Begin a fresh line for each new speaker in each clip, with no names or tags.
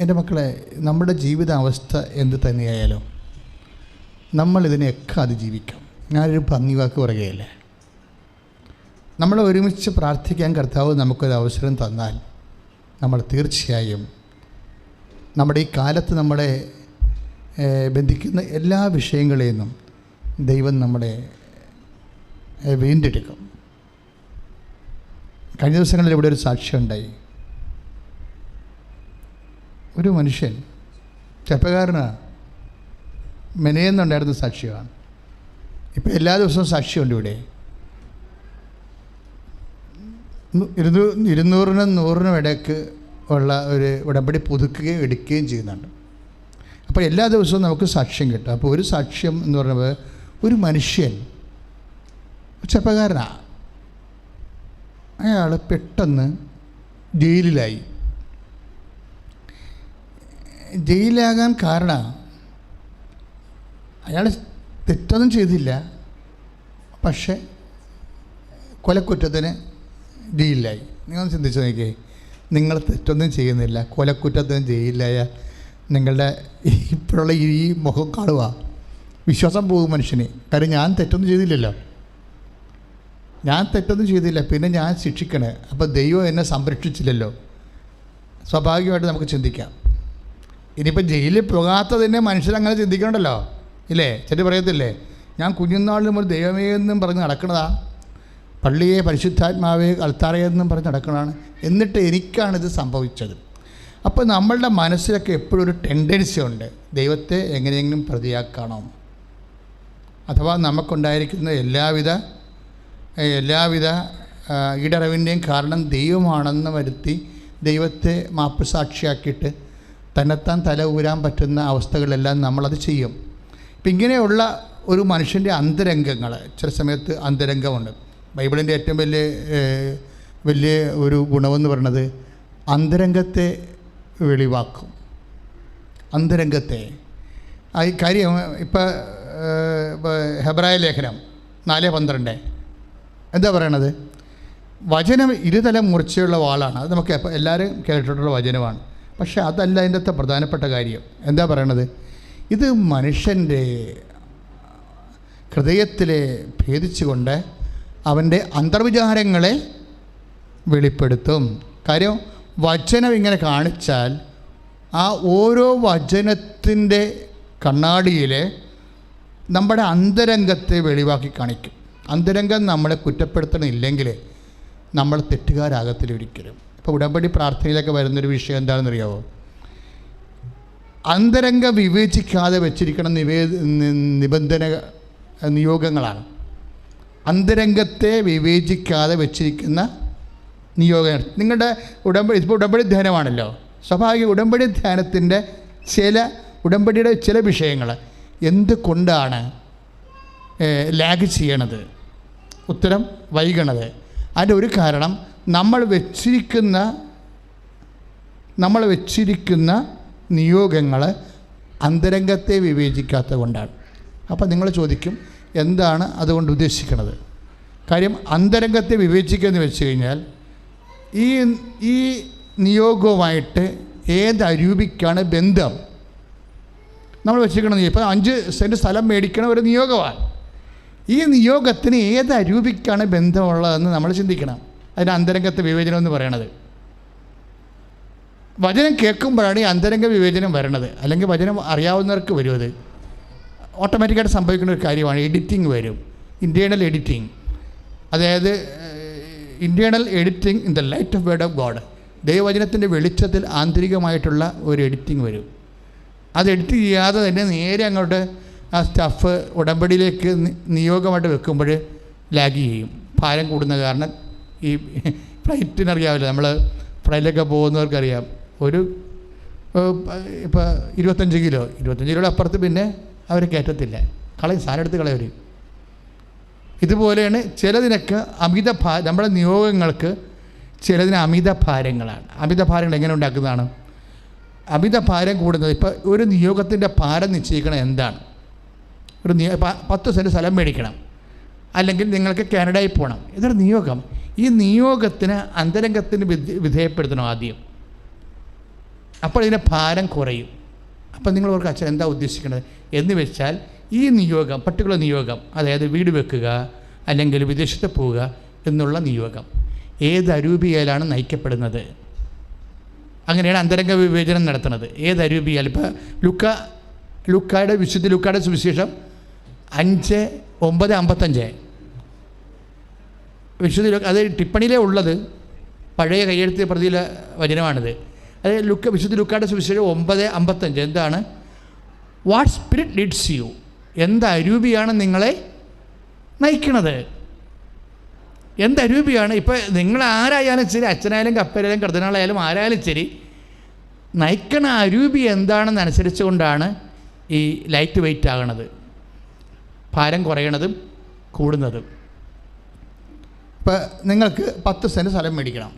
എന്റെ മക്കളെ നമ്മുടെ ജീവിതാവസ്ഥ എന്ത് തന്നെയായാലും നമ്മളിതിനെയൊക്കെ അതിജീവിക്കാം. ഞാനൊരു ഭംഗി വാക്ക് പറയുകയല്ലേ? നമ്മൾ ഒരുമിച്ച് പ്രാർത്ഥിക്കാൻ കർത്താവ് നമുക്കൊരു അവസരം തന്നാൽ നമ്മൾ തീർച്ചയായും നമ്മുടെ ഈ കാലത്ത് നമ്മളെ ബന്ധിക്കുന്ന എല്ലാ വിഷയങ്ങളിൽ നിന്നും ദൈവം നമ്മളെ വീണ്ടെടുക്കും. കഴിഞ്ഞ ദിവസങ്ങളിൽ ഇവിടെ ഒരു സാക്ഷ്യമുണ്ടായി ഒരു മനുഷ്യൻ ചെപ്പക്കാരനാണ് മെനയെന്നുണ്ടായിരുന്ന സാക്ഷ്യമാണ് ഇപ്പം എല്ലാ ദിവസവും സാക്ഷ്യമുണ്ട് ഇവിടെ. ഇരുന്നൂ ഇരുന്നൂറിനും നൂറിനും ഇടയ്ക്ക് ഉള്ള ഒരു ഉടമ്പടി പുതുക്കുകയും എടുക്കുകയും ചെയ്യുന്നുണ്ട്. അപ്പോൾ എല്ലാ ദിവസവും നമുക്ക് സാക്ഷ്യം കിട്ടും. അപ്പോൾ ഒരു സാക്ഷ്യം എന്ന് പറയുന്നത് ഒരു മനുഷ്യൻ ചെപ്പക്കാരനാണ് അയാൾ പെട്ടെന്ന് ജയിലിലായി. ജയിലാകാൻ കാരണം അയാൾ തെറ്റൊന്നും ചെയ്തില്ല. പക്ഷേ കൊലക്കുറ്റത്തിന് ജയിലിലായി. നിങ്ങൾ ചിന്തിച്ചു നോക്കിയേ. നിങ്ങൾ തെറ്റൊന്നും ചെയ്യുന്നില്ല. കൊലക്കുറ്റത്തിന് ജയിലിലായ നിങ്ങളുടെ ഇപ്പോഴുള്ള ഈ മുഖം കാണുക. വിശ്വാസം പോകും മനുഷ്യന്. കാര്യം ഞാൻ തെറ്റൊന്നും ചെയ്തില്ലല്ലോ. ഞാൻ തെറ്റൊന്നും ചെയ്തില്ല. പിന്നെ ഞാൻ ശിക്ഷിക്കണേ. അപ്പോൾ ദൈവം എന്നെ സംരക്ഷിച്ചില്ലല്ലോ. സ്വാഭാവികമായിട്ട് നമുക്ക് ചിന്തിക്കാം. ഇനിയിപ്പോൾ ജയിലിൽ പോകാത്തതിനെ മനുഷ്യരങ്ങനെ ചിന്തിക്കണ്ടല്ലോ ഇല്ലേ? ചേട്ടി പറയത്തില്ലേ? ഞാൻ കുഞ്ഞുനാളിലും ഒരു ദൈവമേ എന്നും പറഞ്ഞ് നടക്കണതാ. പള്ളിയെ പരിശുദ്ധാത്മാവേ അൾത്താറയെ എന്നും പറഞ്ഞ് നടക്കണതാണ്. എന്നിട്ട് എനിക്കാണിത് സംഭവിച്ചത്. അപ്പോൾ നമ്മളുടെ മനസ്സിലൊക്കെ എപ്പോഴും ഒരു ടെൻഡൻസി ഉണ്ട്. ദൈവത്തെ എങ്ങനെയെങ്കിലും പ്രതിയാക്കണം. അഥവാ നമുക്കുണ്ടായിരിക്കുന്ന എല്ലാവിധ എല്ലാവിധ ഈടറിവിന്റെയും കാരണം ദൈവമാണെന്ന് വരുത്തി ദൈവത്തെ മാപ്പ് സാക്ഷിയാക്കിയിട്ട് തന്നെത്താൻ തല ഊരാൻ പറ്റുന്ന അവസ്ഥകളെല്ലാം നമ്മളത് ചെയ്യും. ഇപ്പം ഇങ്ങനെയുള്ള ഒരു മനുഷ്യന്റെ അന്തരംഗങ്ങൾ ചില സമയത്ത് അന്തരംഗമുണ്ട്. ബൈബിളിന്റെ ഏറ്റവും വലിയ വലിയ ഒരു ഗുണമെന്ന് പറയുന്നത് അന്തരംഗത്തെ വെളിവാക്കും. അന്തരംഗത്തെ. ഈ കാര്യം ഇപ്പോൾ ഹെബ്രായ ലേഖനം നാല് പന്ത്രണ്ട്. എന്താ പറയണത്? വചനം ഇരുതല മൂർച്ചയുള്ള വാളാണ്. അത് നമുക്ക് എല്ലാവരും കേട്ടിട്ടുള്ള വചനമാണ്. പക്ഷേ അതല്ല അതിന്റെ പ്രധാനപ്പെട്ട കാര്യം. എന്താ പറയണത്? ഇത് മനുഷ്യന്റെ ഹൃദയത്തിലെ ഭേദിച്ചുകൊണ്ട് അവന്റെ അന്തർവിചാരങ്ങളെ വെളിപ്പെടുത്തും. കാര്യം വചനം ഇങ്ങനെ കാണിച്ചാൽ ആ ഓരോ വചനത്തിന്റെ കണ്ണാടിയിൽ നമ്മുടെ അന്തരംഗത്തെ വെളിവാക്കി കാണിക്കും. അന്തരംഗം നമ്മളെ കുറ്റപ്പെടുത്തണില്ലെങ്കിൽ നമ്മൾ തെറ്റുകാരാകത്തില്ല ഒരിക്കലും. ഇപ്പോൾ ഉടമ്പടി പ്രാർത്ഥനയിലൊക്കെ വരുന്നൊരു വിഷയം എന്താണെന്നറിയാവോ? അന്തരംഗ വിവേചിക്കാതെ വെച്ചിരിക്കുന്ന നിവേ നിബന്ധന നിയോഗങ്ങളാണ്. അന്തരംഗത്തെ വിവേചിക്കാതെ വെച്ചിരിക്കുന്ന നിയോഗങ്ങൾ. നിങ്ങളുടെ ഉടമ്പടി ഇപ്പോൾ ഉടമ്പടി ധ്യാനമാണല്ലോ. സ്വാഭാവിക ഉടമ്പടി ധ്യാനത്തിന്റെ ചില ഉടമ്പടിയുടെ ചില വിഷയങ്ങൾ എന്തുകൊണ്ടാണ് ലാഗ് ചെയ്യണത്? ഉത്തരം വൈകണത്. അതിന്റെ ഒരു കാരണം നമ്മൾ വെച്ചിരിക്കുന്ന നമ്മൾ വെച്ചിരിക്കുന്ന നിയോഗങ്ങൾ അന്തരംഗത്തെ വിവേചിക്കാത്തത് കൊണ്ടാണ്. അപ്പോൾ നിങ്ങൾ ചോദിക്കും എന്താണ് അതുകൊണ്ട് ഉദ്ദേശിക്കുന്നത് കാര്യം അന്തരംഗത്തെ വിവേചിക്കുക എന്ന് വെച്ച് കഴിഞ്ഞാൽ ഈ ഈ നിയോഗവുമായിട്ട് ഏത് അരൂപിക്കാണ് ബന്ധം? നമ്മൾ വെച്ചിരിക്കണം ഇപ്പോൾ അഞ്ച് സെന്റ് സ്ഥലം മേടിക്കണ ഒരു നിയോഗമാണ് ഈ നിയോഗത്തിന് ഏത് അരൂപിക്കാണ് ബന്ധമുള്ളതെന്ന് നമ്മൾ ചിന്തിക്കണം. അതിന് അന്തരംഗത്തെ വിവേചനം എന്ന് പറയണത്. വചനം കേൾക്കുമ്പോഴാണ് ഈ അന്തരംഗ വിവേചനം വരണത്. അല്ലെങ്കിൽ വചനം അറിയാവുന്നവർക്ക് വരും അത്. ഓട്ടോമാറ്റിക്കായിട്ട് സംഭവിക്കുന്ന ഒരു കാര്യമാണ് എഡിറ്റിംഗ് വരും. ഇന്റേണൽ എഡിറ്റിംഗ് അതായത് internal editing in the light of word of God ദൈവവചനത്തിന്റെ വെളിച്ചത്തിൽ ആന്തരികമായിട്ടുള്ള ഒരു എഡിറ്റിംഗ് വരും. അത് എഡിറ്റ് ചെയ്യാതെ തന്നെ നേരെ അങ്ങോട്ട് ആ സ്റ്റഫ് ഉടമ്പടിയിലേക്ക് നിയോഗമായിട്ട് വെക്കുമ്പോൾ ലാഗ് ചെയ്യും. ഭാരം കൂടുന്ന കാരണം ഈ ഫ്ലൈറ്റിനറിയാവില്ല. നമ്മൾ ഫ്ലൈറ്റിലൊക്കെ പോകുന്നവർക്കറിയാം. ഒരു ഇപ്പോൾ ഇരുപത്തഞ്ച് കിലോ. ഇരുപത്തഞ്ച് കിലോയുടെ അപ്പുറത്ത് പിന്നെ അവർ കയറ്റത്തില്ല. കളയും സാധനം എടുത്ത് കളയവർ ഇതുപോലെയാണ് ചിലതിനൊക്കെ അമിത ഭാ നമ്മുടെ നിയോഗങ്ങൾക്ക് ചിലതിന് അമിത ഭാരങ്ങളാണ്. അമിത ഭാരങ്ങൾ എങ്ങനെ ഉണ്ടാക്കുന്നതാണ്? അമിത ഭാരം കൂടുന്നത് ഇപ്പോൾ ഒരു നിയോഗത്തിന്റെ ഭാരം നിശ്ചയിക്കണം എന്താണ്? ഒരു നിയോ പത്ത് സെന്റ് സ്ഥലം മേടിക്കണം. അല്ലെങ്കിൽ നിങ്ങൾക്ക് കാനഡയിൽ പോകണം ഇതൊരു നിയോഗം. ഈ നിയോഗത്തിന് അന്തരംഗത്തിന് വിധ- വിധേയപ്പെടുത്തണം ആദ്യം. അപ്പോൾ ഇതിന്റെ ഭാരം കുറയും. അപ്പം നിങ്ങൾ ഓർക്ക് അച്ഛൻ എന്താ ഉദ്ദേശിക്കുന്നത്? എന്ന് വെച്ചാൽ ഈ നിയോഗം പർട്ടിക്കുലർ നിയോഗം അതായത് വീട് വെക്കുക അല്ലെങ്കിൽ വിദേശത്ത് പോവുക എന്നുള്ള നിയോഗം. ഏത് അരൂപിയാലാണ് നയിക്കപ്പെടുന്നത്? അങ്ങനെയാണ് അന്തരംഗ വിവേചനം നടത്തുന്നത്. ഏത് അരൂപിയാൽ? ഇപ്പോൾ ലുക്ക ലുക്കായുടെ വിശുദ്ധ ലുക്കായുടെ സുവിശേഷം അഞ്ച് ഒമ്പത് അമ്പത്തഞ്ച്. വിശുദ്ധ ലുക്ക അത് ടിപ്പണിയിലേ ഉള്ളത് പഴയ കയ്യെഴുത്തിയ പ്രതിയിലെ വചനമാണിത്. അത് ലുക്ക് വിശുദ്ധ ലുക്കായുടെ സുവിശേഷം ഒമ്പത് അമ്പത്തഞ്ച്. എന്താണ്? വാട്ട് സ്പിരിറ്റ് ലീഡ്സ് യു എന്ത് അരൂപിയാണ് നിങ്ങളെ നയിക്കണത്? എന്ത് അരൂപിയാണ്? ഇപ്പോൾ നിങ്ങൾ ആരായാലും ശരി അച്ഛനായാലും കപ്പലായാലും കർദ്ദനാളായാലും ആരായാലും ശരി നയിക്കണ അരൂപി എന്താണെന്ന് അനുസരിച്ചുകൊണ്ടാണ് ഈ ലൈറ്റ് വെയിറ്റ് ആകണത്. ഭാരം കുറയണതും കൂടുന്നതും. ഇപ്പം നിങ്ങൾക്ക് പത്ത് സെന്റ് സ്ഥലം മേടിക്കണം.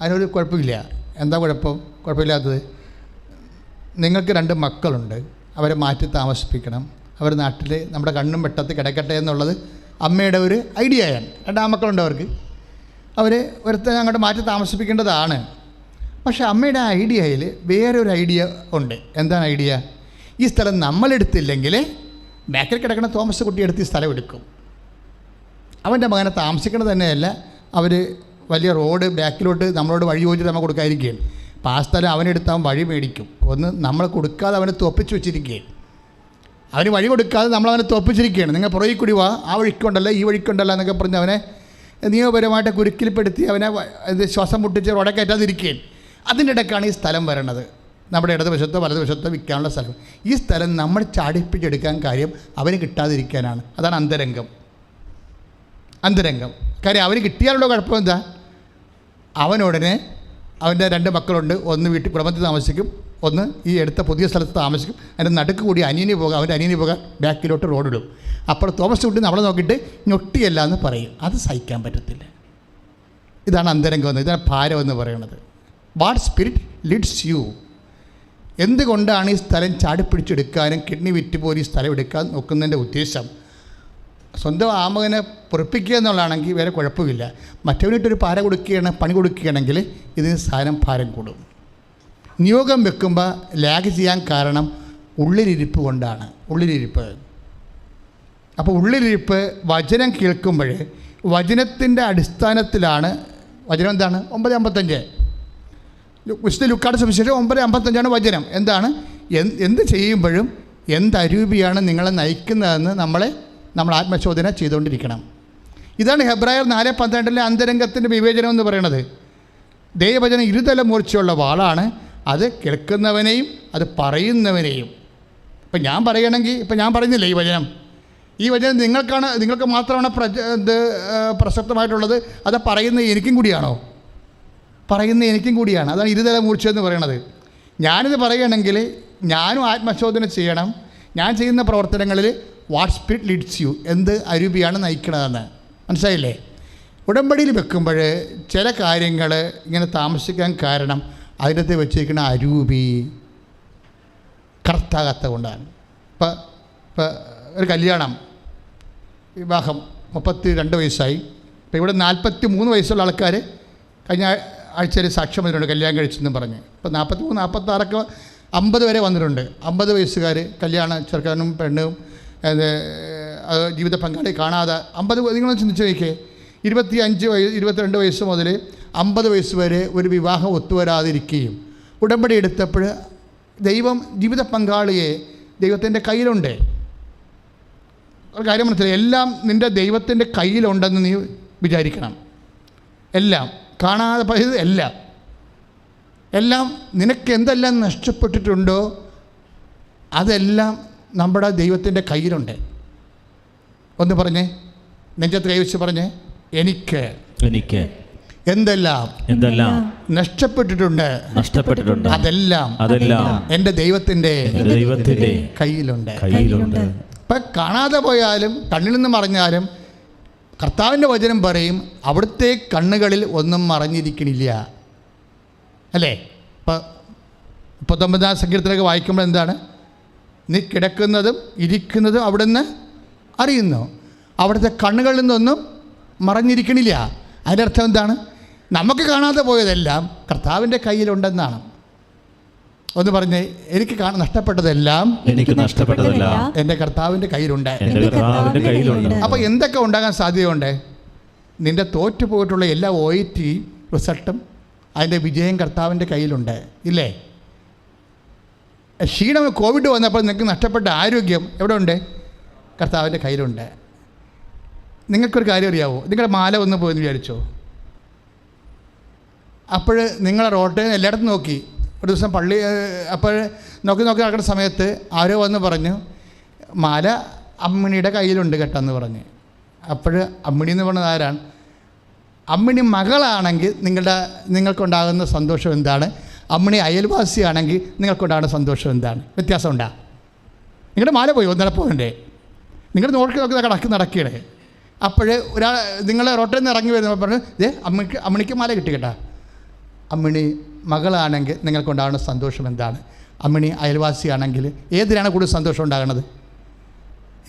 അതിനൊരു കുഴപ്പമില്ല. എന്താ കുഴപ്പം? കുഴപ്പമില്ലാത്തത്. നിങ്ങൾക്ക് രണ്ട് മക്കളുണ്ട്. അവരെ മാറ്റി താമസിപ്പിക്കണം. അവർ നാട്ടിൽ നമ്മുടെ കണ്ണും വെട്ടത്ത് കിടക്കട്ടെ എന്നുള്ളത് അമ്മയുടെ ഒരു ഐഡിയയാണ്. രണ്ടാം മക്കളുണ്ട് അവർക്ക്. അവർ ഒരുത്തെ അങ്ങോട്ട് മാറ്റി താമസിപ്പിക്കേണ്ടതാണ്. പക്ഷേ അമ്മയുടെ ഐഡിയയിൽ വേറെ ഒരു ഐഡിയ ഉണ്ട്. എന്താണ് ഐഡിയ? ഈ സ്ഥലം നമ്മളെടുത്തില്ലെങ്കിൽ ബാക്കിൽ കിടക്കുന്ന തോമസ് കുട്ടി എടുത്ത് ഈ സ്ഥലം എടുക്കും. അവന്റെ മകനെ താമസിക്കുന്നത് തന്നെയല്ല അവർ വലിയ റോഡ് ബാക്കിലോട്ട് നമ്മളോട് വഴി ചോദിച്ചിട്ട് നമ്മൾ കൊടുക്കാതിരിക്കുകയാണ്. അപ്പോൾ ആ സ്ഥലം അവനെടുത്ത് അവൻ വഴി മേടിക്കും. ഒന്ന് നമ്മൾ കൊടുക്കാതെ അവനെ തൊപ്പിച്ച് വെച്ചിരിക്കുകയാണ്. അവന് വഴി കൊടുക്കാതെ നമ്മൾ അവനെ തൊപ്പിച്ചിരിക്കുകയാണ്. നിങ്ങൾ പുറകിൽ കൂടി വാ ആ വഴിക്കുണ്ടല്ലോ ഈ വഴിക്കുണ്ടല്ലോ എന്നൊക്കെ പറഞ്ഞ് അവനെ നിയമപരമായിട്ട് കുരുക്കിൽപ്പെടുത്തി അവനെ ഇത് ശ്വാസം മുട്ടിച്ച് റോഡെ കയറ്റാതിരിക്കുകയാണ്. അതിന്റെ ഇടയ്ക്കാണ് ഈ സ്ഥലം വരണത്. നമ്മുടെ ഇടതുവശത്തോ വലതുവശത്തോ വിൽക്കാനുള്ള സ്ഥലം. ഈ സ്ഥലം നമ്മൾ ചാടിപ്പിച്ചെടുക്കാൻ കാര്യം അവന് കിട്ടാതിരിക്കാനാണ്. അതാണ് അന്തരംഗം. അന്തരംഗം. കാര്യം അവന് കിട്ടിയാലുള്ള കുഴപ്പം എന്താ? അവനുടനെ അവന്റെ രണ്ട് മക്കളുണ്ട്. ഒന്ന് വീട്ടിൽ കുടുംബത്തിൽ താമസിക്കും. ഒന്ന് ഈ എടുത്ത പുതിയ സ്ഥലത്ത് താമസിക്കും. അതിന്റെ നടുക്ക് കൂടി അനിയന് പോകാം. അവന്റെ അനിയന് പോകാൻ ബാക്കിലോട്ട് റോഡിടും അപ്പോൾ തോമസ് കുട്ടി നമ്മളെ നോക്കിയിട്ട് ഞൊട്ടിയല്ല എന്ന് പറയും. അത് സഹിക്കാൻ പറ്റത്തില്ല. ഇതാണ് അന്തരംഗം എന്ന്. ഇതാണ് ഭാരം എന്ന് പറയുന്നത്. വാട്ട് സ്പിരിറ്റ് ലിഡ്സ് യു എന്തുകൊണ്ടാണ് ഈ സ്ഥലം ചാടിപ്പിടിച്ചെടുക്കാനും കിഡ്നി വിറ്റ് പോലും ഈ സ്ഥലം എടുക്കാൻ നോക്കുന്നതിന്റെ ഉദ്ദേശം? സ്വന്തം ആമകനെ പൊറപ്പിക്കുക എന്നുള്ളതാണെങ്കിൽ വേറെ കുഴപ്പമില്ല. മറ്റവനിട്ടൊരു പാര കൊടുക്കുകയാണ് പണി കൊടുക്കുകയാണെങ്കിൽ ഇതിന് സാധനം ഭാരം കൂടും. നിയോഗം വെക്കുമ്പോൾ ലാഗ് ചെയ്യാൻ കാരണം ഉള്ളിലിരിപ്പ് കൊണ്ടാണ്. ഉള്ളിലിരിപ്പ്. അപ്പോൾ ഉള്ളിലിരിപ്പ് വചനം കേൾക്കുമ്പോൾ വചനത്തിന്റെ അടിസ്ഥാനത്തിലാണ് വചനം എന്താണ്? ഒമ്പത് അമ്പത്തഞ്ച്. വിശുദ്ധ ലുക്കാട് സുവിശേഷം ഒമ്പത് അമ്പത്തഞ്ചാണ് വചനം. എന്താണ്? എന്ത് എന്ത് ചെയ്യുമ്പോഴും എന്തരൂപിയാണ് നിങ്ങളെ നയിക്കുന്നതെന്ന് നമ്മളെ നമ്മൾ ആത്മശോധന ചെയ്തുകൊണ്ടിരിക്കണം. ഇതാണ് ഹെബ്രായർ നാല് പന്ത്രണ്ടിലെ അന്തരംഗത്തിന്റെ വിവേചനം എന്ന് പറയുന്നത്. ദൈവവചനം ഇരുതല മൂർച്ചയുള്ള വാളാണ്. അത് കേൾക്കുന്നവനെയും അത് പറയുന്നവനെയും. ഇപ്പം ഞാൻ പറയണമെങ്കിൽ ഇപ്പം ഞാൻ പറയുന്നില്ല ഈ വചനം? ഈ വചനം നിങ്ങൾക്കാണ് നിങ്ങൾക്ക് മാത്രമാണ് പ്രജ ഇത് പ്രസക്തമായിട്ടുള്ളത്. അത് പറയുന്ന എനിക്കും കൂടിയാണോ? പറയുന്ന എനിക്കും കൂടിയാണ്. അതാണ് ഇരുതല മൂർച്ച എന്ന് പറയണത് ഞാനിത് പറയുകയാണെങ്കിൽ ഞാനും ആത്മശോധന ചെയ്യണം. ഞാൻ ചെയ്യുന്ന പ്രവർത്തനങ്ങളിൽ വാട്ട് സ്പിരിറ്റ് ലീഡ്സ് യു എന്ത് അരൂപിയാണ് നയിക്കണതെന്ന് മനസ്സിലായില്ലേ? ഉടമ്പടിയിൽ വെക്കുമ്പോൾ ചില കാര്യങ്ങൾ ഇങ്ങനെ താമസിക്കാൻ കാരണം അതിനകത്ത് വെച്ചിരിക്കുന്ന അരൂപി കറക്റ്റാകാത്ത കൊണ്ടാണ്. ഇപ്പം ഇപ്പം ഒരു കല്യാണം വിവാഹം മുപ്പത്തി രണ്ട് വയസ്സായി. ഇപ്പം ഇവിടെ നാൽപ്പത്തി മൂന്ന് വയസ്സുള്ള ആൾക്കാർ കഴിഞ്ഞ ആഴ്ചയിൽ സാക്ഷ്യം വന്നിട്ടുണ്ട് കല്യാണം കഴിച്ചെന്ന് പറഞ്ഞ്. ഇപ്പം നാൽപ്പത്തി മൂന്ന് നാൽപ്പത്താറൊക്കെ അമ്പത് വരെ വന്നിട്ടുണ്ട്. അമ്പത് വയസ്സുകാർ കല്യാണം ചെറുക്കാനും പെണ്ണും ജീവിത പങ്കാളി കാണാതെ അമ്പത് നിങ്ങൾ ചിന്തിച്ച് നോക്കിയേ ഇരുപത്തി അഞ്ച് വയസ്സ് ഇരുപത്തിരണ്ട് വയസ്സ് മുതൽ അമ്പത് വയസ്സ് വരെ ഒരു വിവാഹം ഒത്തുവരാതിരിക്കുകയും ഉടമ്പടി എടുത്തപ്പോൾ ദൈവം ജീവിത പങ്കാളിയെ ദൈവത്തിന്റെ കയ്യിലുണ്ട്. ഒരു കാര്യം മനസ്സിലായി. എല്ലാം നിന്റെ ദൈവത്തിന്റെ കയ്യിലുണ്ടെന്ന് നീ വിചാരിക്കണം. എല്ലാം കാണാതെ പോയത് എല്ലാം. എല്ലാം നിനക്ക് എന്തെല്ലാം നഷ്ടപ്പെട്ടിട്ടുണ്ടോ അതെല്ലാം നമ്മുടെ ദൈവത്തിന്റെ കയ്യിലുണ്ട്. ഒന്ന് പറഞ്ഞേ. നെഞ്ചത്ത് കൈവച്ച് പറഞ്ഞേ. എനിക്ക്.
എനിക്ക്.
എന്തെല്ലാം?
എന്തെല്ലാം?
നഷ്ടപ്പെട്ടിട്ടുണ്ട്.
നഷ്ടപ്പെട്ടിട്ടുണ്ട്.
അതെല്ലാം
അതെല്ലാം
എന്റെ
ദൈവത്തിന്റെ ദൈവത്തിന്റെ
കയ്യിലുണ്ട്.
കയ്യിലുണ്ട്.
ഇപ്പം കാണാതെ പോയാലും കണ്ണിൽ നിന്ന് മറിഞ്ഞാലും കർത്താവിന്റെ വചനം പറയും അവിടുത്തെ കണ്ണുകളിൽ ഒന്നും മറഞ്ഞിരിക്കണില്ല. അല്ലേ? ഇപ്പം മുപ്പത്തൊമ്പതാം സങ്കീർത്തനൊക്കെ വായിക്കുമ്പോൾ എന്താണ്? നീ കിടക്കുന്നതും ഇരിക്കുന്നതും അവിടുന്ന് അറിയുന്നു. അവിടുത്തെ കണ്ണുകളിൽ നിന്നൊന്നും മറഞ്ഞിരിക്കണില്ല. അതിന്റെ അർത്ഥം എന്താണ്? നമുക്ക് കാണാതെ പോയതെല്ലാം കർത്താവിന്റെ കയ്യിലുണ്ടെന്നാണ്. ഒന്ന് പറഞ്ഞേ എനിക്ക് കാണാൻ നഷ്ടപ്പെട്ടതെല്ലാം
എനിക്ക് നഷ്ടപ്പെട്ടതെല്ലാം എന്റെ കർത്താവിന്റെ കയ്യിലുണ്ട്.
അപ്പോൾ എന്തൊക്കെ ഉണ്ടാകാൻ സാധ്യതയുണ്ട്? നിന്റെ തോറ്റു പോയിട്ടുള്ള എല്ലാ ഒ ടി റിസൾട്ടും അതിന്റെ വിജയം കർത്താവിന്റെ കയ്യിലുണ്ട്. ഇല്ലേ? ക്ഷീണം കോവിഡ് വന്നപ്പോൾ നിങ്ങൾക്ക് നഷ്ടപ്പെട്ട ആരോഗ്യം എവിടെ ഉണ്ട് കർത്താവിന്റെ കയ്യിലുണ്ട്. നിങ്ങൾക്കൊരു കാര്യം അറിയാവോ? നിങ്ങളുടെ മാല ഒന്ന് പോയെന്ന് വിചാരിച്ചോ? അപ്പോൾ നിങ്ങളെ റോട്ടിൽ എല്ലായിടത്തും നോക്കി. ഒരു ദിവസം പള്ളി അപ്പോൾ നോക്കി നോക്കി നടക്കുന്ന സമയത്ത് ആരോ വന്ന് പറഞ്ഞു മാല അമ്മിണിയുടെ കയ്യിലുണ്ട് കേട്ടെന്ന് പറഞ്ഞ്. അപ്പോൾ അമ്മിണി എന്ന് പറഞ്ഞത് ആരാണ്? അമ്മിണി മകളാണെങ്കിൽ നിങ്ങളുടെ നിങ്ങൾക്കുണ്ടാകുന്ന സന്തോഷം എന്താണ്? അമ്മിണി അയൽവാസിയാണെങ്കിൽ നിങ്ങൾക്കുണ്ടാകുന്ന സന്തോഷം എന്താണ്? വ്യത്യാസം ഉണ്ടാ നിങ്ങളുടെ മാല പോയി ഒന്നര പോകണ്ടേ നിങ്ങളുടെ നോക്കി നോക്കി നടക്കി നടക്കണേ അപ്പോൾ ഒരാൾ നിങ്ങൾ റോട്ടിൽ നിന്ന് ഇറങ്ങി വരുന്ന പറഞ്ഞു ഏ അമ്മയ്ക്ക് അമ്മണിക്ക് മാല കിട്ടി കേട്ടാ അമ്മിണി മകളാണെങ്കിൽ നിങ്ങൾക്കുണ്ടാകുന്ന സന്തോഷം എന്താണ്? അമ്മിണി അയൽവാസിയാണെങ്കിൽ ഏതിലാണ് കൂടുതൽ സന്തോഷം ഉണ്ടാകുന്നത്?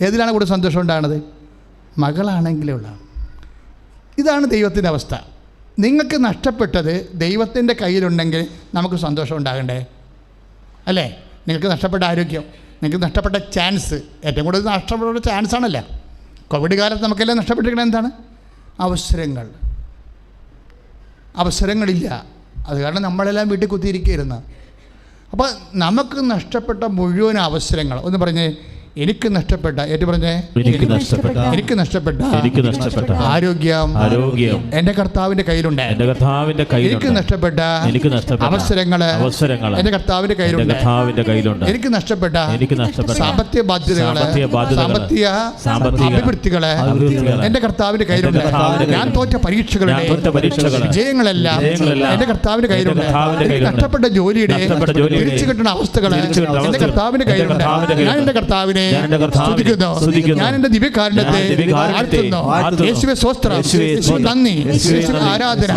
ഏതിലാണ് കൂടുതൽ സന്തോഷം ഉണ്ടാകുന്നത്? മകളാണെങ്കിലേ ഉള്ള ഇതാണ് ദൈവത്തിന്റെ അവസ്ഥ. നിങ്ങൾക്ക് നഷ്ടപ്പെട്ടത് ദൈവത്തിന്റെ കയ്യിലുണ്ടെങ്കിൽ നമുക്ക് സന്തോഷം ഉണ്ടാകണ്ടേ? അല്ലേ? നിങ്ങൾക്ക് നഷ്ടപ്പെട്ട ആരോഗ്യം നിങ്ങൾക്ക് നഷ്ടപ്പെട്ട ചാൻസ് ഏറ്റവും കൂടുതൽ നഷ്ടപ്പെട്ട ചാൻസ് ആണല്ലോ? കോവിഡ് കാലത്ത് നമുക്കെല്ലാം നഷ്ടപ്പെട്ടിരിക്കണ എന്താണ്? അവസരങ്ങൾ. അവസരങ്ങളില്ല. അത് കാരണം നമ്മളെല്ലാം വീട്ടിൽ കുത്തിയിരിക്കുകയായിരുന്നു. അപ്പോൾ നമുക്ക് നഷ്ടപ്പെട്ട മുഴുവൻ അവസരങ്ങൾ ഒന്ന് പറഞ്ഞേ എനിക്ക് നഷ്ടപ്പെട്ട ഏറ്റു പറഞ്ഞേ?
എനിക്ക് നഷ്ടപ്പെട്ട.
എനിക്ക് നഷ്ടപ്പെട്ട.
എനിക്ക് നഷ്ടപ്പെട്ട.
ആരോഗ്യം.
ആരോഗ്യം.
എന്റെ കർത്താവിന്റെ കയ്യിലുണ്ട്.
എന്റെ കർത്താവിന്റെ കയ്യിൽ
എനിക്ക്
കയ്യിലുണ്ട്
നഷ്ടപ്പെട്ട
എനിക്ക് നഷ്ടപ്പെട്ട അവസരങ്ങൾ
അവസരങ്ങൾ എന്റെ
കർത്താവിന്റെ
കയ്യിലുണ്ട്.
കർത്താവിന്റെ കയ്യിലുണ്ട്.
എനിക്ക് നഷ്ടപ്പെട്ട
എനിക്ക് നഷ്ടപ്പെട്ട
സാമ്പത്തിക ബാധ്യതകൾ
സാമ്പത്തിക ബാധ്യതകൾ
സാമ്പത്തിക
സാമ്പത്തിക
അഭിവൃദ്ധികൾ
എന്റെ
കർത്താവിന്റെ കർത്താവിന്റെ കയ്യിലുണ്ട്. ഞാൻ തോറ്റ
ഞാൻ
പരീക്ഷകളുടെ
തോറ്റ പരീക്ഷകൾ
വിജയങ്ങളെല്ലാം
വിജയങ്ങളെല്ലാം
എന്റെ കർത്താവിന്റെ കയ്യിലുണ്ട്. നഷ്ടപ്പെട്ട ജോലിയുടെ
നഷ്ടപ്പെട്ട ജോലിയുടെ
തിരിച്ചു കിട്ടുന്ന അവസ്ഥകൾ
തിരിച്ചു കിട്ടുന്ന
എന്റെ
അവസ്ഥകൾ
എന്റെ
കർത്താവിന്റെ
കയ്യിലുണ്ട്. ഞാൻ എന്റെ കർത്താവിനെ
ഞാൻ
എന്റെ ദിവ്യകാരണത്തെ. യേശുവെ സ്വസ്ത്രം. നന്ദി.
യേശുവേ
ആരാധന.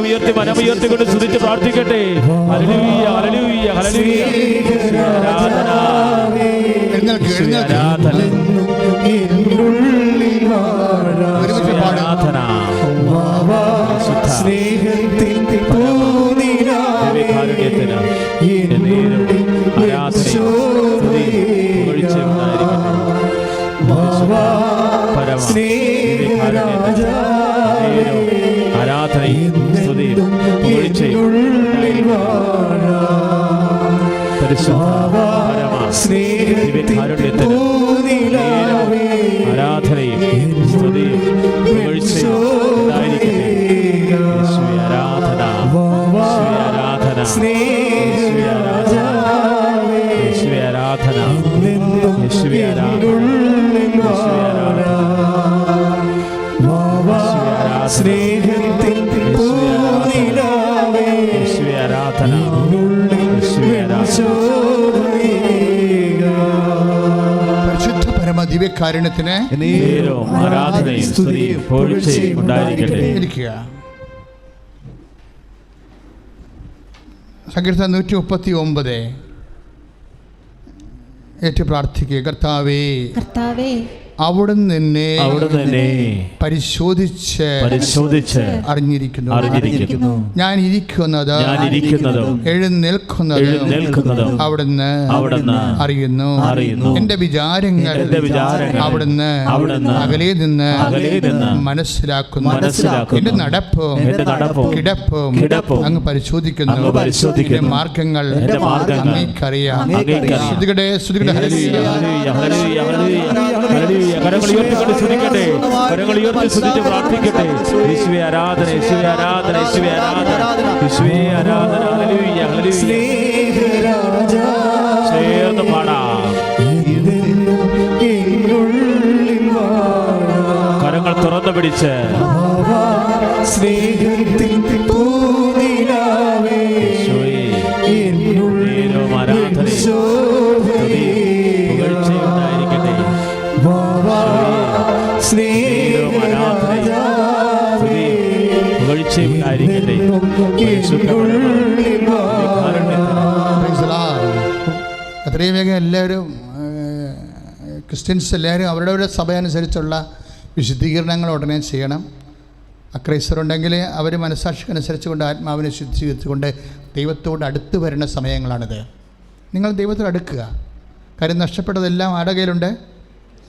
ഉയർത്തി മനം ഉയർത്തിക്കൊണ്ട് സ്തുതിച്ച് പ്രാർത്ഥിക്കട്ടെ. ഹല്ലേലൂയ. ഹല്ലേലൂയ. ഹല്ലേലൂയ. ആരാധന.
എഴുന്നേൽക്ക് എഴുന്നേൽക്ക്.
ആരാധന. ഉണ്ടായിരിക്കട്ടെ.
ഇരിക്കുക. സങ്കീർത്തനം നൂറ്റി മുപ്പത്തി ഒമ്പത് ഏറ്റു പ്രാർത്ഥിക്കുക. കർത്താവേ.
കർത്താവേ
അവിടുന്ന് നിന്നെ
അവിടെ തന്നെ
പരിശോധിച്ച്
പരിശോധിച്ച്
അറിഞ്ഞിരിക്കുന്നു
അറിഞ്ഞിരിക്കുന്നു
ഞാൻ ഇരിക്കുന്നത്
ഞാൻ ഇരിക്കുന്നത്
എഴുന്നേൽക്കുന്നത്
എഴുന്നേൽക്കുന്നതും
അവിടുന്ന്
അവിടുന്ന്
അറിയുന്നു
അറിയുന്നു.
എന്റെ വിചാരങ്ങൾ
എന്റെ വിചാരങ്ങൾ
അവിടുന്ന്
അവിടുന്ന്
അകലെ നിന്ന്
അകലെ നിന്ന്
മനസ്സിലാക്കുന്നു
മനസ്സിലാക്കുന്നു.
എന്റെ നടപ്പും
എന്റെ നടപ്പും
കിടപ്പും
കിടപ്പും
അങ്ങ് പരിശോധിക്കുന്നു
അങ്ങ് പരിശോധിക്കുന്നു.
മാർഗങ്ങൾ
എന്റെ മാർഗങ്ങൾ
അങ്ങേക്കറിയാം
അങ്ങേക്കറിയാം.
ശ്രുതികടെ ശ്രുതികടെ.
ഹല്ലേലൂയ,
ഹല്ലേലൂയ,
ഹല്ലേലൂയ. കരങ്ങൾ ഉയർത്തിക്കൊണ്ട് ശ്രദ്ധിക്കട്ടെ കരങ്ങൾ ഉയർത്തി ശ്രദ്ധിച്ച് പ്രാർത്ഥിക്കട്ടെ. യേശുവെ ആരാധന യേശുവെ ആരാധന യേശുവെ ആരാധന. യേശുവെ ആരാധന. ഹല്ലേലൂയ ഹല്ലേലൂയ. ചേർന്ന് പാടാം. കരങ്ങൾ തുറന്നു പിടിച്ച്.
സ്നേഹത്തിൻ
എല്ലാവരും ക്രിസ്ത്യൻസ് എല്ലാവരും അവരുടെ അവരുടെ സഭ അനുസരിച്ചുള്ള വിശുദ്ധീകരണങ്ങൾ ഉടനെ ചെയ്യണം. അക്രൈസ്തരുണ്ടെങ്കിൽ അവർ മനസ്സാക്ഷിക്കനുസരിച്ചുകൊണ്ട് ആത്മാവിനെ ശുദ്ധീകരിച്ചുകൊണ്ട് ദൈവത്തോട് അടുത്ത് വരുന്ന സമയങ്ങളാണിത്. നിങ്ങൾ ദൈവത്തോട് അടുക്കുക. കാര്യം നഷ്ടപ്പെട്ടതെല്ലാം ആരുടെ കയ്യിലുണ്ട്?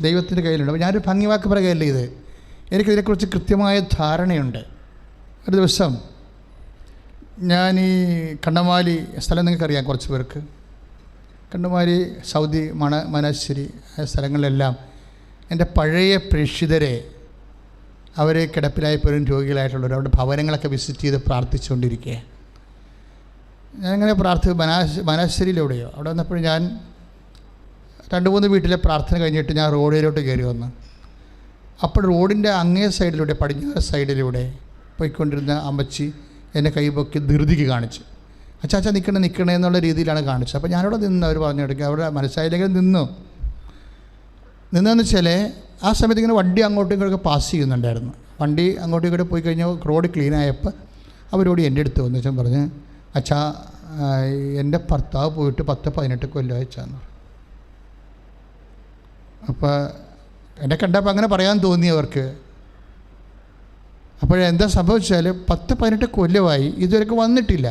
ദൈവത്തിന്റെ കയ്യിലുണ്ട്. അപ്പോൾ ഞാനൊരു ഭംഗിവാക്ക് പറയുകയല്ല ഇത്. എനിക്കിതിനെക്കുറിച്ച് കൃത്യമായ ധാരണയുണ്ട്. ഒരു ദിവസം ഞാൻ ഈ കണ്ണമാലി സ്ഥലം നിങ്ങൾക്കറിയാം കുറച്ച് പേർക്ക്. കണ്ണമാലി സൗദി മണ മനശ്ശേരി സ്ഥലങ്ങളിലെല്ലാം എന്റെ പഴയ പ്രേക്ഷിതരെ അവർ കിടപ്പിലായപ്പോഴും രോഗികളായിട്ടുള്ളവർ അവരുടെ ഭവനങ്ങളൊക്കെ വിസിറ്റ് ചെയ്ത് പ്രാർത്ഥിച്ചുകൊണ്ടിരിക്കുക. ഞാനിങ്ങനെ പ്രാർത്ഥി മനാശ് മനാശ്ശേരിയിലൂടെയോ അവിടെ വന്നപ്പോൾ ഞാൻ രണ്ട് മൂന്ന് വീട്ടിലെ പ്രാർത്ഥന കഴിഞ്ഞിട്ട് ഞാൻ റോഡിലോട്ട് കയറി വന്നു. അപ്പോൾ റോഡിന്റെ അങ്ങേ സൈഡിലൂടെ പടിഞ്ഞാറ് സൈഡിലൂടെ പോയിക്കൊണ്ടിരുന്ന അമ്മച്ചി എന്നെ കൈപൊക്കി ധൃതിക്ക് കാണിച്ചു. അച്ഛാ നിൽക്കണേ നിൽക്കണേ എന്നുള്ള രീതിയിലാണ് കാണിച്ചത്. അപ്പോൾ ഞാനവിടെ നിന്ന് അവർ പറഞ്ഞു കൊടുക്കുക അവിടെ മനസ്സായില്ലെങ്കിൽ നിന്നു. നിന്നെന്ന് വെച്ചാൽ ആ സമയത്ത് ഇങ്ങനെ വണ്ടി അങ്ങോട്ടും ഇങ്ങോട്ടൊക്കെ പാസ് ചെയ്യുന്നുണ്ടായിരുന്നു. വണ്ടി അങ്ങോട്ടും ഇങ്ങോട്ട് പോയി കഴിഞ്ഞാൽ റോഡ് ക്ലീൻ ആയപ്പോൾ അവരോട് എന്റെ അടുത്ത് വന്നു. വെച്ചാൽ പറഞ്ഞ് അച്ഛാ എന്റെ ഭർത്താവ് പോയിട്ട് പത്ത് പതിനെട്ട് കൊല്ലം അയച്ചാന്ന് അപ്പോൾ എന്നെ കണ്ടപ്പോൾ അങ്ങനെ പറയാൻ തോന്നി അവർക്ക്. അപ്പോഴെന്താ സംഭവിച്ചാൽ പത്ത് പതിനെട്ട് കൊല്ലമായി ഇതുവരെ വന്നിട്ടില്ല.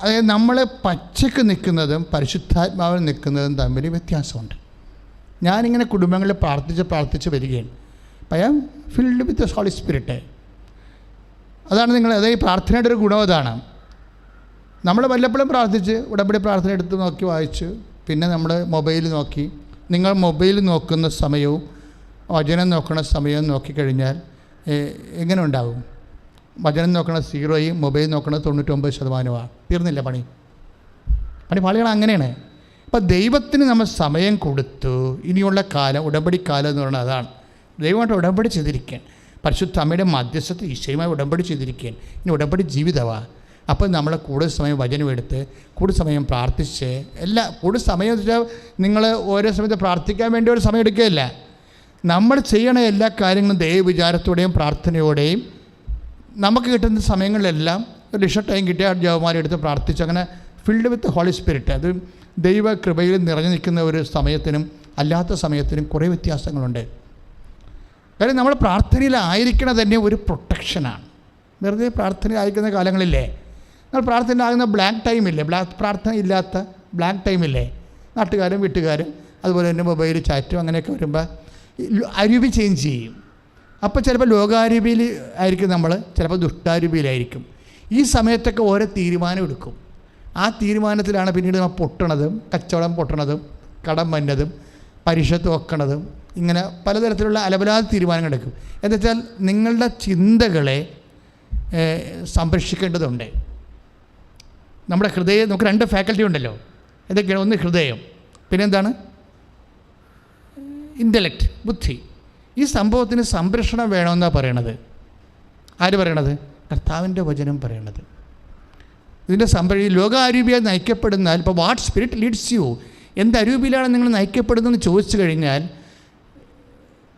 അതായത് നമ്മൾ പച്ചക്ക് നിൽക്കുന്നതും പരിശുദ്ധാത്മാവിൽ നിൽക്കുന്നതും തമ്മിൽ വ്യത്യാസമുണ്ട്. ഞാനിങ്ങനെ കുടുംബങ്ങളിൽ പ്രാർത്ഥിച്ച് പ്രാർത്ഥിച്ച് വരികയാണ്. I am filled with holy spirit അതാണ് നിങ്ങൾ അതായത് പ്രാർത്ഥനയുടെ ഒരു ഗുണം അതാണ്. നമ്മൾ വല്ലപ്പോഴും പ്രാർത്ഥിച്ച് ഉടമ്പടി പ്രാർത്ഥന എടുത്ത് നോക്കി വായിച്ച് പിന്നെ നമ്മൾ മൊബൈൽ നോക്കി നിങ്ങൾ മൊബൈൽ നോക്കുന്ന സമയവും വചനം നോക്കുന്ന സമയവും നോക്കിക്കഴിഞ്ഞാൽ എങ്ങനെ ഉണ്ടാവും? വചനം നോക്കണ സീറോയും മൊബൈൽ നോക്കണ തൊണ്ണൂറ്റൊമ്പത് ശതമാനമാണ് തീർന്നില്ല പണി. പണി പാളികൾ അങ്ങനെയാണ്. അപ്പം ദൈവത്തിന് നമ്മൾ സമയം കൊടുത്തു ഇനിയുള്ള കാലം ഉടമ്പടി കാലം എന്ന് പറയുന്നത് അതാണ്. ദൈവമായിട്ട് ഉടമ്പടി ചെയ്തിരിക്കാൻ പരിശുദ്ധ അമ്മയുടെ മധ്യസ്ഥത്ത് ഈശോയുമായി ഉടമ്പടി ചെയ്തിരിക്കാൻ ഇനി ഉടമ്പടി ജീവിതമാണ് അപ്പം നമ്മൾ കൂടുതൽ സമയം വചനം എടുത്ത് കൂടുതൽ സമയം പ്രാർത്ഥിച്ച് എല്ലാ കൂടുതൽ സമയം വെച്ചാൽ നിങ്ങൾ ഓരോ സമയത്ത് പ്രാർത്ഥിക്കാൻ വേണ്ടി ഒരു സമയം എടുക്കുകയില്ല. നമ്മൾ ചെയ്യണ എല്ലാ കാര്യങ്ങളും ദൈവവിചാരത്തോടെയും പ്രാർത്ഥനയോടെയും നമുക്ക് കിട്ടുന്ന സമയങ്ങളിലെല്ലാം ഒരു ലിഷ ടൈം കിട്ടിയ ജവമാരെടുത്ത് പ്രാർത്ഥിച്ച് അങ്ങനെ ഫിൽഡ് വിത്ത് ഹോളി സ്പിരിറ്റ് അത് ദൈവ കൃപയിൽ നിറഞ്ഞു നിൽക്കുന്ന ഒരു സമയത്തിനും അല്ലാത്ത സമയത്തിനും കുറേ വ്യത്യാസങ്ങളുണ്ട്. കാര്യം നമ്മൾ പ്രാർത്ഥനയിലായിരിക്കണ തന്നെ ഒരു പ്രൊട്ടക്ഷനാണ് വെറുതെ പ്രാർത്ഥനയിലായിരിക്കുന്ന കാലങ്ങളില്ലേ? നമ്മൾ പ്രാർത്ഥനയിലാകുന്ന ബ്ലാക്ക് ടൈമില്ലേ ബ്ലാക്ക് പ്രാർത്ഥന ഇല്ലാത്ത ബ്ലാക്ക് ടൈമില്ലേ നാട്ടുകാരും വീട്ടുകാരും അതുപോലെ തന്നെ മൊബൈൽ ചാറ്റും അങ്ങനെയൊക്കെ വരുമ്പോൾ അരുവി ചേഞ്ച് ചെയ്യും. അപ്പോൾ ചിലപ്പോൾ ലോകാരൂപിയിൽ ആയിരിക്കും നമ്മൾ ചിലപ്പോൾ ദുഷ്ടാരൂപിയിലായിരിക്കും. ഈ സമയത്തൊക്കെ ഓരോ തീരുമാനം എടുക്കും. ആ തീരുമാനത്തിലാണ് പിന്നീട് നമ്മൾ പൊട്ടണതും കച്ചവടം പൊട്ടണതും കടം വന്നതും പരീക്ഷ തോക്കണതും ഇങ്ങനെ പലതരത്തിലുള്ള അലബലാത തീരുമാനങ്ങൾ എടുക്കും. എന്നുവെച്ചാൽ നിങ്ങളുടെ ചിന്തകളെ സംരക്ഷിക്കേണ്ടതുണ്ട്. നമ്മുടെ ഹൃദയം നമുക്ക് രണ്ട് ഫാക്കൽറ്റി ഉണ്ടല്ലോ. എന്തൊക്കെയാണ് ഒന്ന് ഹൃദയം. പിന്നെന്താണ്? ഇന്റലക്റ്റ് ബുദ്ധി. ഈ സംഭവത്തിന് സംരക്ഷണം വേണമെന്നാണ് പറയണത്. ആര് പറയണത്? കർത്താവിന്റെ വചനം പറയണത്. ഇതിന്റെ ഈ ലോകാരൂപിയായി നയിക്കപ്പെടുന്നാൽ ഇപ്പോൾ വാട്ട് സ്പിരിറ്റ് ലീഡ്സ് യു എന്ത് അരൂപിയിലാണ് നിങ്ങൾ നയിക്കപ്പെടുന്നതെന്ന് ചോദിച്ചു കഴിഞ്ഞാൽ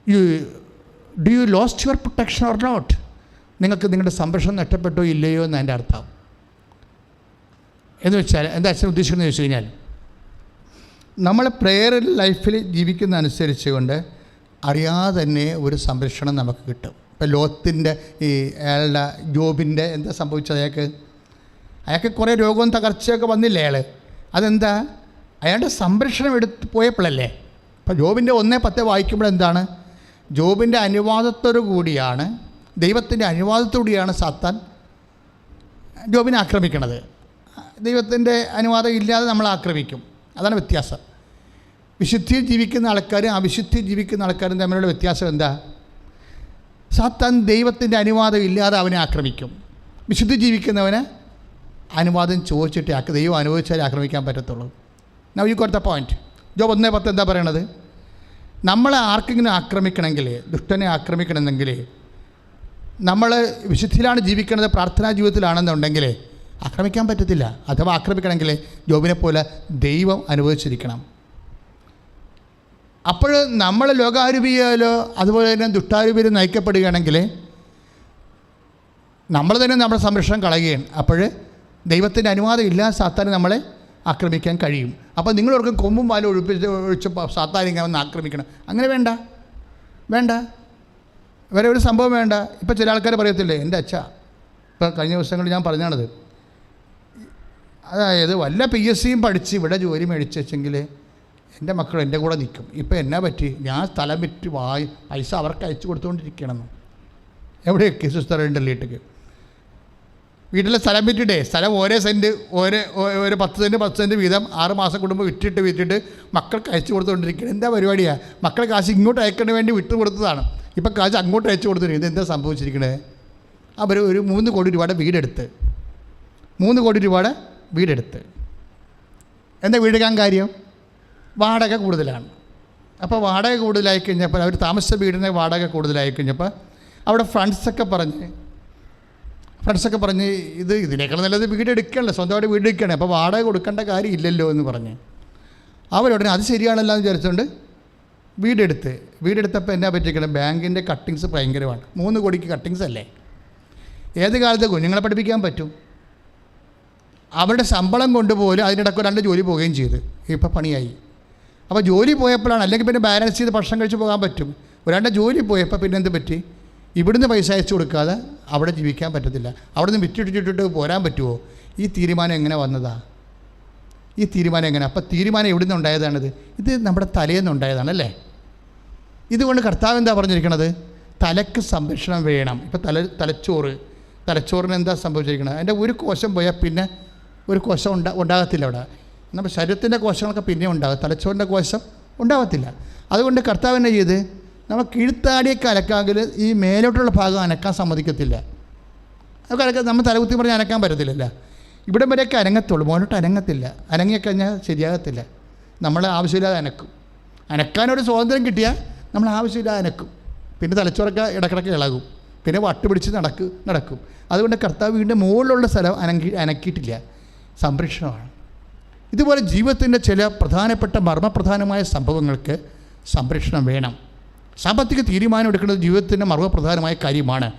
you do you lost your protection or not നിങ്ങൾക്ക് നിങ്ങളുടെ സംരക്ഷണം നഷ്ടപ്പെട്ടോ ഇല്ലയോ എന്ന് എന്റെ അർത്ഥം. എന്ന് വെച്ചാൽ എന്താ അച്ഛൻ ഉദ്ദേശിക്കുന്നത് ചോദിച്ചു കഴിഞ്ഞാൽ നമ്മൾ പ്രെയർ ലൈഫിൽ ജീവിക്കുന്ന അനുസരിച്ച് കൊണ്ട് അറിയാതെ തന്നെ ഒരു സംരക്ഷണം നമുക്ക് കിട്ടും. ഇപ്പോൾ ലോത്തിന്റെ ഈ അയാളുടെ ജോബിന്റെ എന്താ സംഭവിച്ചത് അയാൾക്ക്? അയാൾക്ക് കുറേ രോഗവും തകർച്ചയൊക്കെ വന്നില്ലേ അയാൾ? അതെന്താ? അയാളുടെ സംരക്ഷണം എടുത്ത് പോയപ്പോഴല്ലേ? ഇപ്പോൾ ജോബിന്റെ ഒന്നേ പത്ത് വായിക്കുമ്പോൾ എന്താണ്? ജോബിന്റെ അനുവാദത്തോടു കൂടിയാണ് ദൈവത്തിന്റെ അനുവാദത്തോടുകൂടിയാണ് സാത്താൻ ജോബിനെ ആക്രമിക്കണത്. ദൈവത്തിന്റെ അനുവാദം ഇല്ലാതെ നമ്മൾ ആക്രമിക്കും. അതാണ് വ്യത്യാസം. വിശുദ്ധിയിൽ ജീവിക്കുന്ന ആൾക്കാരും അവിശുദ്ധിയിൽ ജീവിക്കുന്ന ആൾക്കാരും തമ്മിലുള്ള വ്യത്യാസം എന്താ? സാത്താൻ ദൈവത്തിന്റെ അനുവാദം ഇല്ലാതെ അവനെ ആക്രമിക്കും. വിശുദ്ധി ജീവിക്കുന്നവന് അനുവാദം ചോദിച്ചിട്ട് ആക്ക ദൈവം അനുവദിച്ചാലേ ആക്രമിക്കാൻ പറ്റത്തുള്ളൂ. Now you got the point Job ഒന്നേ പത്ത് എന്താ പറയണത്? നമ്മളെ ആർക്കെങ്കിലും ആക്രമിക്കണമെങ്കിൽ ദുഷ്ടനെ ആക്രമിക്കണമെങ്കിൽ നമ്മൾ വിശുദ്ധിയിലാണ് ജീവിക്കുന്നത് പ്രാർത്ഥനാ ജീവിതത്തിലാണെന്നുണ്ടെങ്കിൽ ആക്രമിക്കാൻ പറ്റത്തില്ല. അഥവാ ആക്രമിക്കണമെങ്കിൽ ജോബിനെ പോലെ ദൈവം അനുവദിച്ചിരിക്കണം. അപ്പോൾ നമ്മൾ ലോകാരൂപിയാലോ അതുപോലെ തന്നെ ദുഷ്ടാരൂപിയിൽ നയിക്കപ്പെടുകയാണെങ്കിൽ നമ്മൾ തന്നെ നമ്മുടെ സംരക്ഷണം കളയുകയാണ്. അപ്പോൾ ദൈവത്തിന്റെ അനുവാദം ഇല്ലാതെ സാത്താൻ നമ്മളെ ആക്രമിക്കാൻ കഴിയും. അപ്പോൾ നിങ്ങളോർക്കും കൊമ്പും പാലും ഒഴിപ്പിച്ച് ഒഴിച്ച് സാത്താൻ ഇങ്ങനെ വന്ന് ആക്രമിക്കണം. അങ്ങനെ വേണ്ട. വേണ്ട. വേറെ ഒരു സംഭവം വേണ്ട. ഇപ്പോൾ ചില ആൾക്കാർ പറയത്തില്ലേ എന്റെ അച്ഛ ഇപ്പോൾ കഴിഞ്ഞ ദിവസങ്ങളിൽ ഞാൻ പറഞ്ഞാണത് അതായത് വല്ല പി എസ് സിയും പഠിച്ച് ഇവിടെ ജോലി മേടിച്ചു വെച്ചെങ്കിൽ എന്റെ മക്കൾ എന്റെ കൂടെ നിൽക്കും. ഇപ്പം എന്നെ പറ്റി? ഞാൻ സ്ഥലം വിറ്റ് വായി പൈസ അവർക്ക് അയച്ചു കൊടുത്തുകൊണ്ടിരിക്കണമെന്ന്. എവിടെയൊക്കെ സുസ്ഥലമുണ്ടല്ലോ വീട്ടിൽ വീട്ടിലെ സ്ഥലം വിറ്റിട്ടേ സ്ഥലം ഓരോ സെന്റ് ഓരോ ഒരു പത്ത് സെന്റ് പത്ത് സെന്റ് വീതം ആറ് മാസം കൂടുമ്പോൾ വിറ്റിട്ട് വിറ്റിട്ട് മക്കൾക്ക് അയച്ചു കൊടുത്തുകൊണ്ടിരിക്കണം എന്താ പരിപാടിയാണ് മക്കളെ കാശ് ഇങ്ങോട്ട് അയക്കേണ്ട വേണ്ടി വിട്ടു കൊടുത്തതാണ്. ഇപ്പം കാശ് അങ്ങോട്ട് അയച്ചു കൊടുത്തിരിക്കുന്നത് എന്താ സംഭവിച്ചിരിക്കണേ? അവർ ഒരു മൂന്ന് കോടി രൂപയുടെ വീടെടുത്ത്. മൂന്ന് കോടി രൂപയുടെ വീടെടുത്ത്. എന്താ വീടെടുക്കാൻ കാര്യം? വാടക കൂടുതലാണ്. അപ്പോൾ വാടക കൂടുതലായി കഴിഞ്ഞപ്പോൾ അവർ താമസിച്ച വീടിന് വാടക കൂടുതലായി കഴിഞ്ഞപ്പോൾ അവിടെ ഫ്രണ്ട്സൊക്കെ പറഞ്ഞ് ഫ്രണ്ട്സൊക്കെ പറഞ്ഞ് ഇത് ഇതിനേക്കാൾ നല്ലത് വീട് എടുക്കണല്ലോ സ്വന്തമായിട്ട് വീട് എടുക്കണേ അപ്പോൾ വാടക കൊടുക്കേണ്ട കാര്യമില്ലല്ലോ എന്ന് പറഞ്ഞ്. അവരുടനെ അത് ശരിയാണല്ലോ എന്ന് വിചാരിച്ചുകൊണ്ട് വീടെടുത്ത് വീടെടുത്തപ്പോൾ എന്നാ പറ്റിക്കണം ബാങ്കിന്റെ കട്ടിങ്സ് ഭയങ്കരമാണ്. മൂന്ന് കോടിക്ക് കട്ടിങ്സ് അല്ലേ? ഏത് കാലത്ത് കുഞ്ഞുങ്ങളെ പഠിപ്പിക്കാൻ പറ്റും? അവരുടെ ശമ്പളം കൊണ്ടുപോലും അതിനിടയ്ക്ക് രണ്ട് ജോലി പോവുകയും ചെയ്ത്. ഇപ്പോൾ പണിയായി. അപ്പോൾ ജോലി പോയപ്പോഴാണ് അല്ലെങ്കിൽ പിന്നെ ബാലൻസ് ചെയ്ത് ഭക്ഷണം കഴിച്ച് പോകാൻ പറ്റും. ഒരാളുടെ ജോലി പോയപ്പോൾ പിന്നെ എന്ത് പറ്റി? ഇവിടുന്ന് പൈസ അയച്ചു കൊടുക്കാതെ അവിടെ ജീവിക്കാൻ പറ്റത്തില്ല. അവിടെ നിന്ന് വിറ്റിട്ടിട്ടിട്ട് പോരാൻ പറ്റുമോ? ഈ തീരുമാനം എങ്ങനെ വന്നതാ? ഈ തീരുമാനം എങ്ങനെ? അപ്പോൾ തീരുമാനം എവിടെ നിന്ന് ഉണ്ടായതാണിത്? ഇത് നമ്മുടെ തലയിൽ നിന്ന് ഉണ്ടായതാണല്ലേ ഇതുകൊണ്ട് കർത്താവ് എന്താ പറഞ്ഞിരിക്കണത്? തലയ്ക്ക് സംരക്ഷണം വേണം. ഇപ്പോൾ തല തലച്ചോറ്. തലച്ചോറിന് എന്താ സംഭവിച്ചിരിക്കുന്നത് അതിന്റെ ഒരു കോശം പോയാൽ പിന്നെ ഒരു കോശം ഉണ്ടാ ഉണ്ടാകത്തില്ല അവിടെ. നമ്മുടെ ശരീരത്തിന്റെ കോശങ്ങളൊക്കെ പിന്നെ ഉണ്ടാകും. തലച്ചോറിന്റെ കോശം ഉണ്ടാകത്തില്ല അതുകൊണ്ട് കർത്താവ് എന്നെ ചെയ്ത്? നമ്മൾ കീഴ്ത്താടിയൊക്കെ അലക്കാമെങ്കിൽ ഈ മേലോട്ടുള്ള ഭാഗം അനക്കാൻ സമ്മതിക്കത്തില്ല. നമുക്ക് അനക്കാൻ നമ്മൾ തലകുത്തി പറഞ്ഞ് അനക്കാൻ പറ്റത്തില്ലല്ല. ഇവിടം വരെയൊക്കെ അനങ്ങത്തുള്ളൂ. മോനോട്ട് അനങ്ങത്തില്ല. അനങ്ങിക്കഴിഞ്ഞാൽ ശരിയാകത്തില്ല. നമ്മൾ ആവശ്യമില്ലാതെ അനക്കും. അനക്കാനൊരു സ്വാതന്ത്ര്യം കിട്ടിയാൽ നമ്മൾ ആവശ്യമില്ലാതെ അനക്കും. പിന്നെ തലച്ചോറൊക്കെ ഇടക്കിടക്ക് ഇളകും. പിന്നെ വട്ടുപിടിച്ച് നടക്കും നടക്കും. അതുകൊണ്ട് കർത്താവ് വീണ്ടും മുകളിലുള്ള സ്ഥലം അനങ്ങി അനക്കിയിട്ടില്ല. സംരക്ഷണമാണ്. ഇതുപോലെ ജീവിതത്തിന്റെ ചില പ്രധാനപ്പെട്ട മർമ്മപ്രധാനമായ സംഭവങ്ങൾക്ക് സംരക്ഷണം വേണം. സാമ്പത്തിക തീരുമാനം എടുക്കുന്നത് ജീവിതത്തിന്റെ മർമ്മപ്രധാനമായ കാര്യമാണ്.